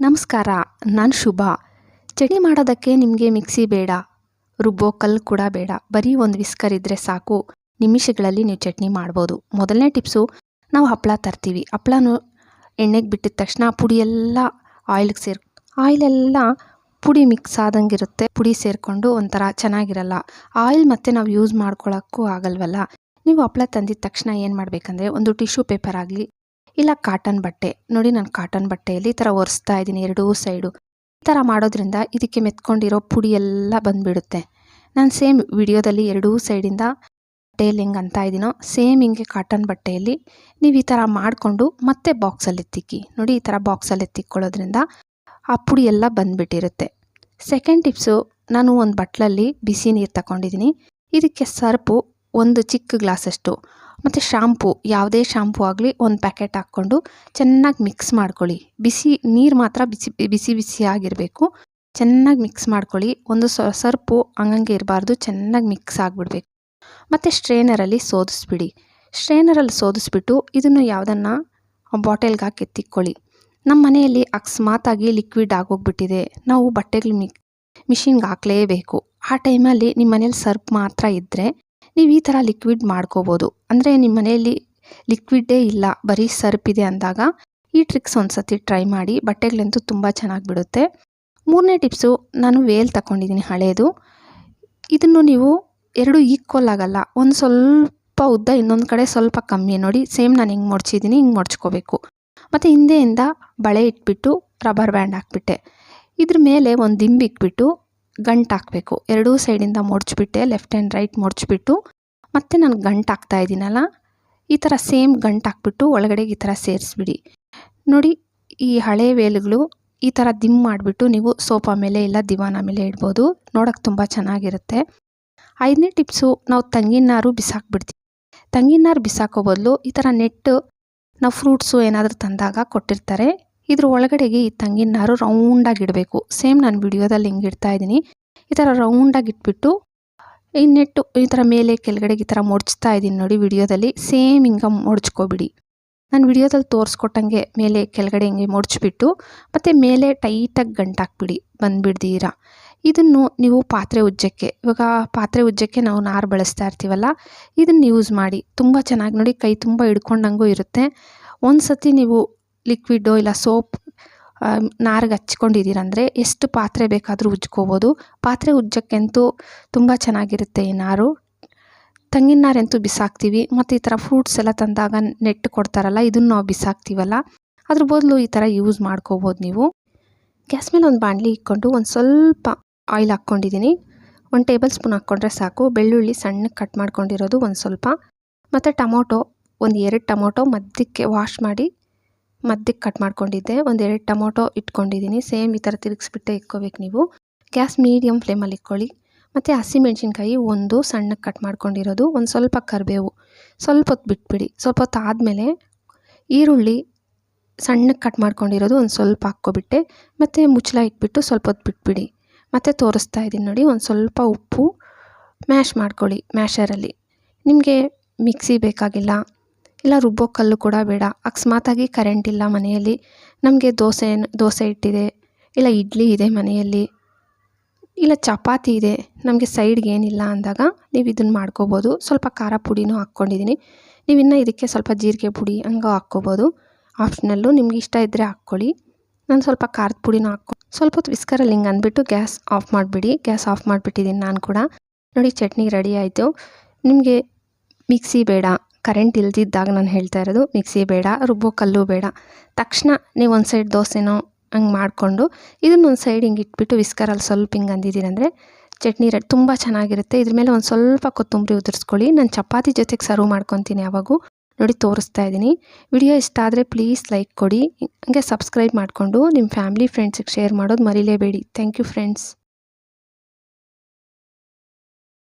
ನಮಸ್ಕಾರ, ನಾನು ಶುಭ. ಚಟ್ನಿ ಮಾಡೋದಕ್ಕೆ ನಿಮಗೆ ಮಿಕ್ಸಿ ಬೇಡ, ರುಬ್ಬೋ ಕಲ್ಲು ಕೂಡ ಬೇಡ. ಬರೀ ಒಂದು ವಿಸ್ಕರ್ ಇದ್ದರೆ ಸಾಕು. ನಿಮಿಷಗಳಲ್ಲಿ ನೀವು ಚಟ್ನಿ ಮಾಡ್ಬೋದು. ಮೊದಲನೇ ಟಿಪ್ಸು, ನಾವು ಹಪ್ಪಳ ತರ್ತೀವಿ. ಹಪ್ಪಳನೂ ಎಣ್ಣೆಗೆ ಬಿಟ್ಟಿದ ತಕ್ಷಣ ಪುಡಿ ಎಲ್ಲ ಆಯಿಲ್ಗೆ ಸೇರ್ ಆಯಿಲೆಲ್ಲ ಪುಡಿ ಮಿಕ್ಸ್ ಆದಂಗಿರುತ್ತೆ. ಪುಡಿ ಸೇರಿಕೊಂಡು ಒಂಥರ ಚೆನ್ನಾಗಿರಲ್ಲ. ಆಯಿಲ್ ಮತ್ತು ನಾವು ಯೂಸ್ ಮಾಡ್ಕೊಳ್ಳೋಕ್ಕೂ ಆಗಲ್ವಲ್ಲ. ನೀವು ಹಪ್ಪಳ ತಂದಿದ ತಕ್ಷಣ ಏನು ಮಾಡಬೇಕಂದ್ರೆ, ಒಂದು ಟಿಶ್ಯೂ ಪೇಪರ್ ಆಗಲಿ ಇಲ್ಲ ಕಾಟನ್ ಬಟ್ಟೆ. ನೋಡಿ ನಾನು ಕಾಟನ್ ಬಟ್ಟೆಯಲ್ಲಿ ಈ ಥರ ಒರೆಸ್ತಾ ಇದ್ದೀನಿ ಎರಡೂ ಸೈಡು. ಈ ಥರ ಮಾಡೋದ್ರಿಂದ ಇದಕ್ಕೆ ಮೆತ್ಕೊಂಡಿರೋ ಪುಡಿ ಎಲ್ಲ ಬಂದುಬಿಡುತ್ತೆ. ನಾನು ಸೇಮ್ ವಿಡಿಯೋದಲ್ಲಿ ಎರಡೂ ಸೈಡಿಂದ ಬಟ್ಟೆಯಲ್ಲಿ ಹೆಂಗೆ ಅಂತ ಇದ್ದೀನೋ, ಸೇಮ್ ಹಿಂಗೆ ಕಾಟನ್ ಬಟ್ಟೆಯಲ್ಲಿ ನೀವು ಈ ಥರ ಮಾಡಿಕೊಂಡು ಮತ್ತೆ ಬಾಕ್ಸಲ್ಲಿ ತಿಕ್ಕಿ. ನೋಡಿ ಈ ಥರ ಬಾಕ್ಸಲ್ಲಿ ಎತ್ತಿಕ್ಕೊಳ್ಳೋದ್ರಿಂದ ಆ ಪುಡಿ ಎಲ್ಲ ಬಂದುಬಿಟ್ಟಿರುತ್ತೆ. ಸೆಕೆಂಡ್ ಟಿಪ್ಸು, ನಾನು ಒಂದು ಬಟ್ಲಲ್ಲಿ ಬಿಸಿ ನೀರು ತಗೊಂಡಿದ್ದೀನಿ. ಇದಕ್ಕೆ ಸರ್ಪು ಒಂದು ಚಿಕ್ಕ ಗ್ಲಾಸಷ್ಟು. ಮತ್ತು ಶಾಂಪು ಯಾವುದೇ ಶಾಂಪು ಆಗಲಿ ಒಂದು ಪ್ಯಾಕೆಟ್ ಹಾಕ್ಕೊಂಡು ಚೆನ್ನಾಗಿ ಮಿಕ್ಸ್ ಮಾಡ್ಕೊಳ್ಳಿ. ಬಿಸಿ ನೀರು ಮಾತ್ರ ಬಿಸಿ ಬಿಸಿ ಬಿಸಿ ಆಗಿರಬೇಕು. ಚೆನ್ನಾಗಿ ಮಿಕ್ಸ್ ಮಾಡ್ಕೊಳ್ಳಿ. ಒಂದು ಸರ್ಪು ಹಂಗಂಗೆ ಇರಬಾರ್ದು, ಚೆನ್ನಾಗಿ ಮಿಕ್ಸ್ ಆಗಿಬಿಡ್ಬೇಕು. ಮತ್ತು ಸ್ಟ್ರೇನರಲ್ಲಿ ಸೋದಿಸ್ಬಿಡಿ. ಸ್ಟ್ರೇನರಲ್ಲಿ ಸೋದಿಸ್ಬಿಟ್ಟು ಇದನ್ನು ಯಾವುದನ್ನು ಬಾಟಲ್ಗೆ ಹಾಕಿ ಎತ್ತಿಕ್ಕೊಳ್ಳಿ ನಮ್ಮ ಮನೆಯಲ್ಲಿ ಅಕಸ್ಮಾತಾಗಿ ಲಿಕ್ವಿಡ್ ಆಗೋಗ್ಬಿಟ್ಟಿದೆ. ನಾವು ಬಟ್ಟೆಗಳು ಮಿಕ್ ಮಿಷಿನ್ಗೆ ಹಾಕಲೇಬೇಕು. ಆ ಟೈಮಲ್ಲಿ ನಿಮ್ಮ ಮನೇಲಿ ಸರ್ಪ್ ಮಾತ್ರ ಇದ್ದರೆ ನೀವು ಈ ಥರ ಲಿಕ್ವಿಡ್ ಮಾಡ್ಕೋಬೋದು. ಅಂದರೆ ನಿಮ್ಮ ಮನೆಯಲ್ಲಿ ಲಿಕ್ವಿಡ್ಡೇ ಇಲ್ಲ, ಬರೀ ಸರ್ಪ್ ಅಂದಾಗ ಈ ಟ್ರಿಕ್ಸ್ ಒಂದು ಸತಿ ಟ್ರೈ ಮಾಡಿ ಬಟ್ಟೆಗಳಂತೂ ತುಂಬ ಚೆನ್ನಾಗಿ ಬಿಡುತ್ತೆ. ಮೂರನೇ ಟಿಪ್ಸು ನಾನು ವೇಲ್ ತಗೊಂಡಿದ್ದೀನಿ ಹಳೇದು. ಇದನ್ನು ನೀವು ಎರಡು ಈಕ್ವಲ್ ಆಗಲ್ಲ, ಒಂದು ಸ್ವಲ್ಪ ಉದ್ದ, ಇನ್ನೊಂದು ಕಡೆ ಸ್ವಲ್ಪ ಕಮ್ಮಿ. ನೋಡಿ ಸೇಮ್ ನಾನು ಹಿಂಗೆ ಮಡ್ಚಿದ್ದೀನಿ ಹಿಂಗೆ ಮಡ್ಚ್ಕೋಬೇಕು ಮತ್ತು ಹಿಂದೆಯಿಂದ ಬಳೆ ಇಟ್ಬಿಟ್ಟು ರಬ್ಬರ್ ಬ್ಯಾಂಡ್ ಹಾಕ್ಬಿಟ್ಟೆ. ಇದ್ರ ಮೇಲೆ ಒಂದು ದಿಂಬು ಇಟ್ಬಿಟ್ಟು ಗಂಟು ಹಾಕಬೇಕು ಎರಡೂ ಸೈಡಿಂದ ಮುಡ್ಚಿಬಿಟ್ಟೆ ಲೆಫ್ಟ್ ಆ್ಯಂಡ್ ರೈಟ್ ಮುಡ್ಚಿಬಿಟ್ಟು ಮತ್ತೆ ನಾನು ಗಂಟು ಹಾಕ್ತಾ ಇದ್ದೀನಲ್ಲ, ಈ ಥರ ಸೇಮ್ ಗಂಟು ಹಾಕ್ಬಿಟ್ಟು ಒಳಗಡೆಗೆ ಈ ಥರ ಸೇರಿಸ್ಬಿಡಿ. ನೋಡಿ, ಈ ಹಳೆ ವೇಲುಗಳು ಈ ಥರ ದಿಮ್ ಮಾಡಿಬಿಟ್ಟು ನೀವು ಸೋಫಾ ಮೇಲೆ ಇಲ್ಲ ದಿವಾನ ಮೇಲೆ ಇಡ್ಬೋದು. ನೋಡೋಕ್ಕೆ ತುಂಬ ಚೆನ್ನಾಗಿರುತ್ತೆ. ಐದನೇ ಟಿಪ್ಸು, ನಾವು ತಂಗಿನಾರು ಬಿಸಾಕ್ಬಿಡ್ತೀವಿ. ತಂಗಿನಾರು ಬಿಸಾಕೋ ಬದಲು ಈ ಥರ ನೆಟ್ಟು, ನಾವು ಫ್ರೂಟ್ಸು ಏನಾದರೂ ತಂದಾಗ ಕೊಟ್ಟಿರ್ತಾರೆ. ಇದ್ರ ಒಳಗಡೆಗೆ ಈ ತಂಗಿನ ನಾರು ರೌಂಡಾಗಿ ಇಡಬೇಕು. ಸೇಮ್ ನಾನು ವಿಡಿಯೋದಲ್ಲಿ ಹಿಂಗೆ ಇಡ್ತಾ ಇದ್ದೀನಿ. ಈ ಥರ ರೌಂಡಾಗಿ ಇಟ್ಬಿಟ್ಟು ಈ ನೆಟ್ಟು, ಈ ಥರ ಮೇಲೆ ಕೆಳಗಡೆಗೆ ಈ ಥರ ಮುಡ್ಚ್ತಾ ಇದ್ದೀನಿ ನೋಡಿ ವಿಡಿಯೋದಲ್ಲಿ ಸೇಮ್ ಹಿಂಗೆ ಮುಡ್ಚ್ಕೊಬಿಡಿ ನಾನು ವಿಡಿಯೋದಲ್ಲಿ ತೋರಿಸ್ಕೊಟ್ಟಂಗೆ ಮೇಲೆ ಕೆಳಗಡೆ ಹಿಂಗೆ ಮುಡ್ಚ್ಬಿಟ್ಟು ಮತ್ತು ಮೇಲೆ ಟೈಟಾಗಿ ಗಂಟಾಕ್ಬಿಡಿ ಬಂದುಬಿಡ್ದೀರ. ಇದನ್ನು ನೀವು ಪಾತ್ರೆ ಉಜ್ಜಕ್ಕೆ, ಇವಾಗ ಪಾತ್ರೆ ಉಜ್ಜಕ್ಕೆ ನಾವು ನಾರು ಬಳಸ್ತಾ ಇರ್ತೀವಲ್ಲ, ಇದನ್ನು ಯೂಸ್ ಮಾಡಿ. ತುಂಬ ಚೆನ್ನಾಗಿ ನೋಡಿ ಕೈ ತುಂಬ ಹಿಡ್ಕೊಂಡಂಗೂ ಇರುತ್ತೆ. ಒಂದು ಸತಿ ನೀವು ಲಿಕ್ವಿಡ್ಡು ಇಲ್ಲ ಸೋಪ್ ನಾರಿಗೆ ಹಚ್ಕೊಂಡಿದ್ದೀರಂದರೆ ಎಷ್ಟು ಪಾತ್ರೆ ಬೇಕಾದರೂ ಉಜ್ಕೋಬೋದು. ಪಾತ್ರೆ ಉಜ್ಜೋಕ್ಕಂತೂ ತುಂಬ ಚೆನ್ನಾಗಿರುತ್ತೆ ಈ ನಾರು. ತೆಂಗಿನ ನಾರಂತೂ ಬಿಸಾಕ್ತೀವಿ. ಮತ್ತು ಈ ಥರ ಫ್ರೂಟ್ಸ್ ಎಲ್ಲ ತಂದಾಗ ನೆಟ್ಟು ಕೊಡ್ತಾರಲ್ಲ, ಇದನ್ನು ನಾವು ಬಿಸಾಕ್ತೀವಲ್ಲ, ಅದ್ರ ಬದಲು ಈ ಥರ ಯೂಸ್ ಮಾಡ್ಕೋಬೋದು ನೀವು. ಗ್ಯಾಸ್ ಮೇಲೆ ಒಂದು ಬಾಣಲಿ ಇಟ್ಕೊಂಡು ಒಂದು ಸ್ವಲ್ಪ ಆಯಿಲ್ ಹಾಕ್ಕೊಂಡಿದ್ದೀನಿ ಒಂದು ಟೇಬಲ್ ಸ್ಪೂನ್ ಹಾಕ್ಕೊಂಡ್ರೆ ಸಾಕು. ಬೆಳ್ಳುಳ್ಳಿ ಸಣ್ಣಗೆ ಕಟ್ ಮಾಡ್ಕೊಂಡಿರೋದು ಒಂದು ಸ್ವಲ್ಪ. ಮತ್ತು ಟೊಮೊಟೊ, ಒಂದು ಎರಡು ಟೊಮೊಟೊ ಮಧ್ಯಕ್ಕೆ ವಾಶ್ ಮಾಡಿ ಮಧ್ಯಕ್ಕೆ ಕಟ್ ಮಾಡ್ಕೊಂಡಿದ್ದೆ. ಒಂದೆರಡು ಟೊಮೊಟೊ ಇಟ್ಕೊಂಡಿದ್ದೀನಿ. ಸೇಮ್ ಈ ಥರ ತಿರುಗಿಸ್ಬಿಟ್ಟೆ ಇಟ್ಕೋಬೇಕು ನೀವು. ಗ್ಯಾಸ್ ಮೀಡಿಯಮ್ ಫ್ಲೇಮಲ್ಲಿ ಇಟ್ಕೊಳ್ಳಿ. ಮತ್ತು ಹಸಿಮೆಣ್ಸಿನ್ಕಾಯಿ ಒಂದು ಸಣ್ಣಕ್ಕೆ ಕಟ್ ಮಾಡ್ಕೊಂಡಿರೋದು. ಒಂದು ಸ್ವಲ್ಪ ಕರಿಬೇವು. ಸ್ವಲ್ಪ ಹೊತ್ತು ಬಿಟ್ಬಿಡಿ. ಸ್ವಲ್ಪ ಹೊತ್ತು ಆದಮೇಲೆ ಈರುಳ್ಳಿ ಸಣ್ಣಕ್ಕೆ ಕಟ್ ಮಾಡ್ಕೊಂಡಿರೋದು ಒಂದು ಸ್ವಲ್ಪ ಹಾಕ್ಕೊಬಿಟ್ಟೆ. ಮತ್ತು ಮುಚ್ಚಳ ಇಟ್ಬಿಟ್ಟು ಸ್ವಲ್ಪ ಹೊತ್ತು ಬಿಟ್ಬಿಡಿ. ಮತ್ತು ತೋರಿಸ್ತಾ ಇದ್ದೀನಿ ನೋಡಿ. ಒಂದು ಸ್ವಲ್ಪ ಉಪ್ಪು ಮ್ಯಾಶ್ ಮಾಡ್ಕೊಳ್ಳಿ ಮ್ಯಾಶರಲ್ಲಿ. ನಿಮಗೆ ಮಿಕ್ಸಿ ಬೇಕಾಗಿಲ್ಲ. ಇಲ್ಲ ರುಬ್ಬೋ ಕಲ್ಲು ಕೂಡ ಬೇಡ. ಅಕಸ್ಮಾತಾಗಿ ಕರೆಂಟ್ ಇಲ್ಲ ಮನೆಯಲ್ಲಿ. ನಮಗೆ ದೋಸೆ ದೋಸೆ ಇಟ್ಟಿದೆ. ಇಲ್ಲ ಇಡ್ಲಿ ಇದೆ ಮನೆಯಲ್ಲಿ. ಇಲ್ಲ ಚಪಾತಿ ಇದೆ. ನಮಗೆ ಸೈಡ್ಗೆ ಏನಿಲ್ಲ ಅಂದಾಗ ನೀವು ಇದನ್ನು ಮಾಡ್ಕೋಬೋದು. ಸ್ವಲ್ಪ ಖಾರ ಪುಡಿನೂ ಹಾಕ್ಕೊಂಡಿದ್ದೀನಿ ನೀವು ಇನ್ನೂ ಇದಕ್ಕೆ ಸ್ವಲ್ಪ ಜೀರಿಗೆ ಪುಡಿ ಹಂಗೆ ಹಾಕ್ಕೋಬೋದು. ಆಪ್ಷನಲ್ಲು ನಿಮ್ಗೆ ಇಷ್ಟ ಇದ್ದರೆ ಹಾಕ್ಕೊಳ್ಳಿ. ನಾನು ಸ್ವಲ್ಪ ಖಾರದ ಪುಡಿನೂ ಹಾಕ್ಕೊ, ಸ್ವಲ್ಪ ಹೊತ್ತು ವಿಸ್ಕರಲ್ಲಿ ಹಿಂಗೆ ಅಂದ್ಬಿಟ್ಟು ಗ್ಯಾಸ್ ಆಫ್ ಮಾಡಿಬಿಡಿ. ಗ್ಯಾಸ್ ಆಫ್ ಮಾಡಿಬಿಟ್ಟಿದ್ದೀನಿ ನಾನು ಕೂಡ. ನೋಡಿ ಚಟ್ನಿ ರೆಡಿ ಆಯಿತು. ನಿಮಗೆ ಮಿಕ್ಸಿ ಬೇಡ. ಕರೆಂಟ್ ಇಲ್ದಿದ್ದಾಗ ನಾನು ಹೇಳ್ತಾ ಇರೋದು, ಮಿಕ್ಸಿ ಬೇಡ, ರುಬ್ಬೋ ಕಲ್ಲು ಬೇಡ. ತಕ್ಷಣ ನೀವು ಒಂದು ಸೈಡ್ ದೋಸೆನೋ ಹಂಗೆ ಮಾಡಿಕೊಂಡು ಇದನ್ನ ಒಂದು ಸೈಡ್ ಹಿಂಗೆ ಇಟ್ಬಿಟ್ಟು ವಿಸ್ಕರಲ್ಲಿ ಸ್ವಲ್ಪ ಹಿಂಗೆ ಅಂದಿದ್ದೀರಂದರೆ ಚಟ್ನಿ ರೆಡ್ ತುಂಬ ಚೆನ್ನಾಗಿರುತ್ತೆ. ಇದ್ರ ಮೇಲೆ ಒಂದು ಸ್ವಲ್ಪ ಕೊತ್ತಂಬರಿ ಉದುರಿಸ್ಕೊಳ್ಳಿ. ನಾನು ಚಪಾತಿ ಜೊತೆಗೆ ಸರ್ವ್ ಮಾಡ್ಕೊತೀನಿ ಯಾವಾಗೂ. ನೋಡಿ ತೋರಿಸ್ತಾ ಇದ್ದೀನಿ ವಿಡಿಯೋ ಇಷ್ಟ ಆದರೆ ಪ್ಲೀಸ್ ಲೈಕ್ ಕೊಡಿ. ಹಂಗೆ ಸಬ್ಸ್ಕ್ರೈಬ್ ಮಾಡಿಕೊಂಡು ನಿಮ್ಮ ಫ್ಯಾಮಿಲಿ ಫ್ರೆಂಡ್ಸಿಗೆ ಶೇರ್ ಮಾಡೋದು ಮರಿಲೇಬೇಡಿ. Thank you friends